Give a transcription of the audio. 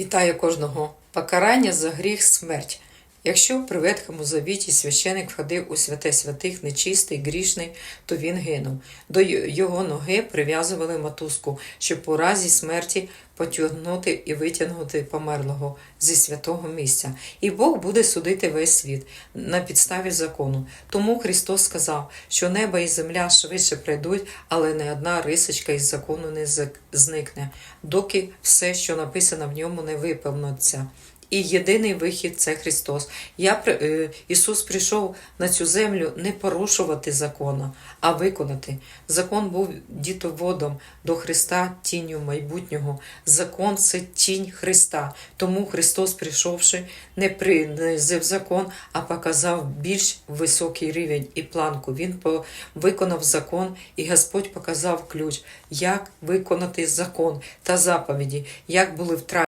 Вітаю кожного. Покарання за гріх смерть. Якщо при Ветхому Завіті священик входив у святе святих нечистий, грішний, то він гинув. До його ноги прив'язували мотузку, щоб у разі смерті потягнути і витягнути померлого зі святого місця. І Бог буде судити весь світ на підставі закону. Тому Христос сказав, що небо і земля швидше прийдуть, але не одна рисочка із закону не зникне, доки все, що написано в ньому, не виповниться. І єдиний вихід це Христос. Я, е, Ісус прийшов на цю землю не порушувати закона, а виконати. Закон був дітоводом до Христа, тінню майбутнього. Закон це тінь Христа. Тому Христос, прийшовши, не принизив закон, а показав більш високий рівень і планку. Він виконав закон, і Господь показав ключ, як виконати закон та заповіді, як були втрачені.